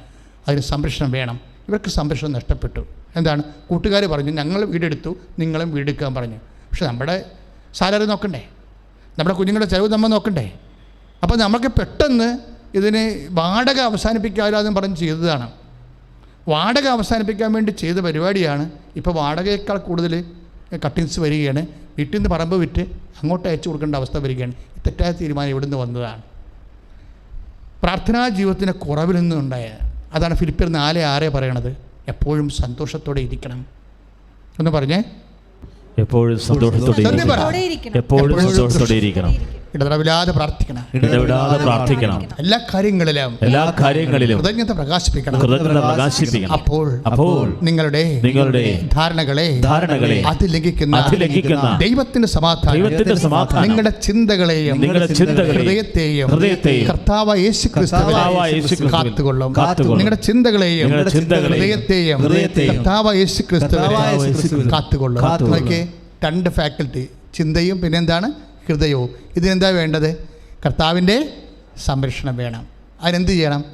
അതിന് സംരക്ഷണം വേണം. ഇവർക്ക് സംരക്ഷണം നഷ്ടപ്പെട്ടു. എന്താണ്? കൂട്ടുകാർ പറഞ്ഞു ഞങ്ങൾ വീടെടുത്തു നിങ്ങളും വീടെടുക്കാൻ പറഞ്ഞു. പക്ഷെ നമ്മുടെ സാലറി നോക്കണ്ടേ? നമ്മുടെ കുഞ്ഞുങ്ങളുടെ ചിലവ് നമ്മൾ നോക്കണ്ടേ? അപ്പോൾ നമുക്ക് പെട്ടെന്ന് ഇതിന് വാടക അവസാനിപ്പിക്കാമെന്ന് പറഞ്ഞ് ചെയ്തതാണ്. വാടക അവസാനിപ്പിക്കാൻ വേണ്ടി ചെയ്ത പരിപാടിയാണ്. ഇപ്പോൾ വാടകയേക്കാൾ കൂടുതൽ കട്ടിങ്സ് വരികയാണ്. വീട്ടിൽ നിന്ന് പറമ്പ് വിറ്റ് അങ്ങോട്ട് അയച്ചു കൊടുക്കേണ്ട അവസ്ഥ വരികയാണ്. തെറ്റായ തീരുമാനം ഇവിടുന്ന് വന്നതാണ്. പ്രാർത്ഥനാ ജീവിതത്തിന്റെ കുറവിൽ നിന്നുണ്ടായത് അതാണ് ഫിലിപ്പിയർ നാല് ആറ് പറയണത്. എപ്പോഴും സന്തോഷത്തോടെ ഇരിക്കണം. എന്ന് പറഞ്ഞേ.
എപ്പോഴും സന്തോഷത്തോടെ. എപ്പോഴും സന്തോഷത്തോടെ ഇരിക്കണം.
ഇടതടവില്ലാതെ പ്രാർത്ഥിക്കണം.
ഇടതടവിലാതെ പ്രാർത്ഥിക്കണം.
എല്ലാ കാര്യങ്ങളിലും
എല്ലാ കാര്യങ്ങളിലും
കൃതജ്ഞത പ്രകാശിപ്പിക്കണം.
കൃതജ്ഞത പ്രകാശിപ്പിക്കണം.
അപ്പോൾ
അപ്പോൾ
നിങ്ങളുടെ
നിങ്ങളുടെ
ധാരണകളെ
ധാരണകളെ
അതിലംഘിക്കുന്ന
അതിലംഘിക്കുന്ന
ദൈവത്തിന്റെ സമാധാനം
ദൈവത്തിന്റെ സമാധാനം
നിങ്ങളുടെ ചിന്തകളെയും
നിങ്ങളുടെ ചിന്തകളെ
ഹൃദയത്തെയും
ഹൃദയത്തെയും
കർത്താവ് യേശു
ക്രിസ്തുവിൽ
കാത്തുകൊള്ളും.
കാത്തുകൊള്ളും.
നിങ്ങളുടെ ചിന്തകളെയും
നിങ്ങളുടെ ചിന്തകളെയും
ഹൃദയത്തെയും
ഹൃദയത്തെയും
കർത്താവ് യേശു ക്രിസ്തു കാത്തുകൊള്ളും. രണ്ട് ഫാക്കൽറ്റി. ചിന്തയും പിന്നെന്താണ് ഹൃദയവും ഇതിനെന്താ വേണ്ടത്? കർത്താവിന്റെ സംരക്ഷണം വേണം. അതിനെന്ത് ചെയ്യണം?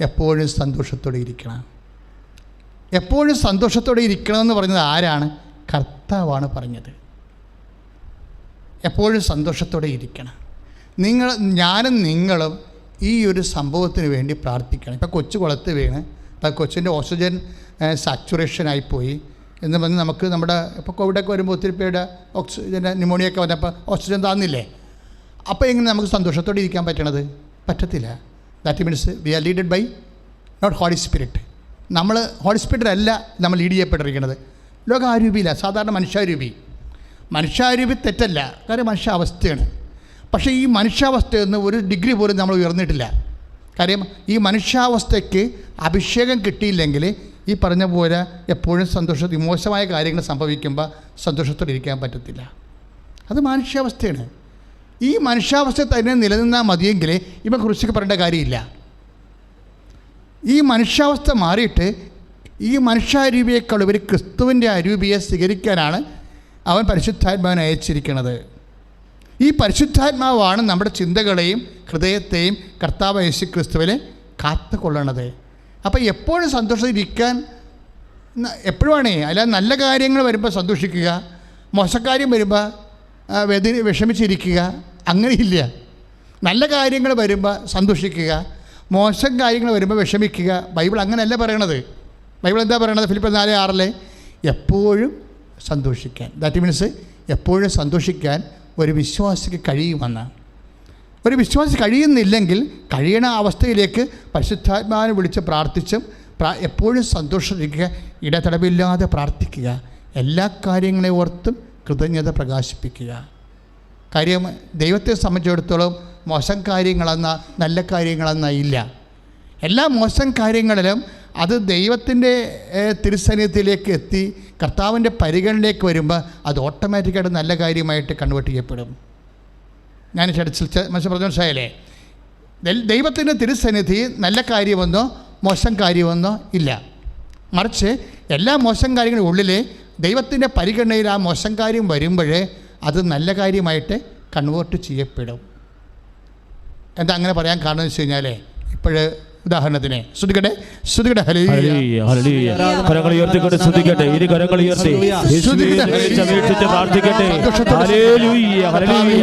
എപ്പോഴും സന്തോഷത്തോടെ ഇരിക്കണം. എപ്പോഴും സന്തോഷത്തോടെ ഇരിക്കണമെന്ന് പറഞ്ഞത് ആരാണ്? കർത്താവാണ് പറഞ്ഞത്. എപ്പോഴും സന്തോഷത്തോടെ ഇരിക്കണം. നിങ്ങൾ ഞാനും നിങ്ങളും ഈ ഒരു സംഭവത്തിന് വേണ്ടി പ്രാർത്ഥിക്കണം. ഇപ്പോൾ കൊച്ചു കുളത്ത് വീണ് ഇപ്പം കൊച്ചിന്റെ ഓക്സിജൻ സാച്ചുറേഷൻ ആയിപ്പോയി എന്ന് പറഞ്ഞ് നമുക്ക് നമ്മുടെ ഇപ്പോൾ കോവിഡൊക്കെ വരുമ്പോൾ ഒത്തിരി പേരുടെ ഓക്സിജന്റെ ന്യൂമോണിയൊക്കെ വന്നപ്പോൾ ഓക്സിജൻ താന്നില്ലേ? അപ്പോൾ എങ്ങനെ നമുക്ക് സന്തോഷത്തോടെ ഇരിക്കാൻ പറ്റണത്? പറ്റത്തില്ല. That means we are leaded by not holy spirit നമ്മൾ ഹോളി സ്പിരിറ്റ് അല്ല നമ്മൾ ലീഡ് ചെയ്യപ്പെട്ടിരിക്കുന്നത് ലോകാരൂപിയില്ല സാധാരണ മനുഷ്യാരൂപി. മനുഷ്യാരൂപി തെറ്റല്ല കാര്യം മനുഷ്യാവസ്ഥയാണ്. പക്ഷേ ഈ മനുഷ്യാവസ്ഥയിൽ നിന്ന് ഒരു ഡിഗ്രി പോലും നമ്മൾ ഉയർന്നിട്ടില്ല. കാര്യം ഈ മനുഷ്യാവസ്ഥയ്ക്ക് അഭിഷേകം കിട്ടിയില്ലെങ്കിൽ ഈ പറഞ്ഞ പോലെ എപ്പോഴും സന്തോഷത്തിൽ മോശമായ കാര്യങ്ങൾ സംഭവിക്കുമ്പോൾ സന്തോഷത്തോടെ ഇരിക്കാൻ പറ്റത്തില്ല. അത് മനുഷ്യാവസ്ഥയാണ്. ഈ മനുഷ്യാവസ്ഥ തന്നെ നിലനിന്നാൽ മതിയെങ്കിൽ ഇവ കുറിച്ചൊക്കെ പറയേണ്ട കാര്യമില്ല. ഈ മനുഷ്യാവസ്ഥ മാറിയിട്ട് ഈ മനുഷ്യാരൂപിയേക്കാൾ ഇവർ ക്രിസ്തുവിന്റെ അരൂപിയെ സ്വീകരിക്കാനാണ് അവൻ പരിശുദ്ധാത്മാവിനെ അയച്ചിരിക്കുന്നത്. ഈ പരിശുദ്ധാത്മാവാണ് നമ്മുടെ ചിന്തകളെയും ഹൃദയത്തെയും കർത്താവ് യേശു ക്രിസ്തുവിനെ കാത്തുകൊള്ളണത്. അപ്പോൾ എപ്പോഴും സന്തോഷത്തിരിക്കാൻ എപ്പോഴുമാണേ അല്ല നല്ല കാര്യങ്ങൾ വരുമ്പോൾ സന്തോഷിക്കുക മോശക്കാര്യം വരുമ്പോൾ വെതി വിഷമിച്ചിരിക്കുക അങ്ങനെയില്ല. നല്ല കാര്യങ്ങൾ വരുമ്പോൾ സന്തോഷിക്കുക മോശം കാര്യങ്ങൾ വരുമ്പോൾ വിഷമിക്കുക. ബൈബിൾ അങ്ങനെയല്ല പറയണത്. ബൈബിൾ എന്താ പറയണത്? ഫിലിപ്പ് നാല് ആറിലെ എപ്പോഴും സന്തോഷിക്കാൻ. ദാറ്റ് മീൻസ് എപ്പോഴും സന്തോഷിക്കാൻ ഒരു വിശ്വാസിക്ക് കഴിയുമെന്ന് ഒരു വിശ്വാസി കഴിയുന്നില്ലെങ്കിൽ കഴിയണ അവസ്ഥയിലേക്ക് പരിശുദ്ധാത്മാവിനെ വിളിച്ച് പ്രാർത്ഥിച്ചും പ്രാ എപ്പോഴും സന്തോഷിക്കുക ഇടതടവില്ലാതെ പ്രാർത്ഥിക്കുക എല്ലാ കാര്യങ്ങളെ ഓർത്തും കൃതജ്ഞത പ്രകാശിപ്പിക്കുക. കാര്യം ദൈവത്തെ സംബന്ധിച്ചിടത്തോളം മോശം കാര്യങ്ങളെന്ന നല്ല കാര്യങ്ങളെന്ന ഇല്ല. എല്ലാ മോശം കാര്യങ്ങളിലും അത് ദൈവത്തിന്റെ തിരുസന്നിധിയിലേക്ക് എത്തി കർത്താവിന്റെ പരിഗണനയിലേക്ക് വരുമ്പോൾ അത് ഓട്ടോമാറ്റിക്കായിട്ട് നല്ല കാര്യമായിട്ട് കൺവേർട്ട് ചെയ്യപ്പെടും. ഞാൻ ക്ഷണിച്ച മനുഷ്യ ദൈ- ദൈവത്തിന്റെ തിരുസന്നിധി നല്ല കാര്യമെന്നോ മോശം കാര്യമെന്നോ ഇല്ല. മറിച്ച് എല്ലാ മോശം കാര്യങ്ങളും ഉള്ളിൽ ദൈവത്തിന്റെ പരിഗണനയിൽ ആ മോശം കാര്യം വരുമ്പോഴേ അത് നല്ല കാര്യമായിട്ട് കൺവേർട്ട് ചെയ്യപ്പെടും. എന്താ അങ്ങനെ പറയാൻ കാരണം എന്ന് വെച്ച് കഴിഞ്ഞാൽ ഇപ്പോഴ് ഉദാഹരണത്തിന് ശ്രദ്ധിക്കട്ടെ ശ്രദ്ധിക്കട്ടെ ഹലേ
ഹല്ലേലൂയ, ഹല്ലേലൂയ. കരങ്ങൾ ഉയർത്തിക്കൊണ്ട് ഇരു കരങ്ങൾ ഉയർത്തി. അപേക്ഷിച്ച് പ്രാർത്ഥിക്കട്ടെ. ഹല്ലേലൂയ, ഹല്ലേലൂയ.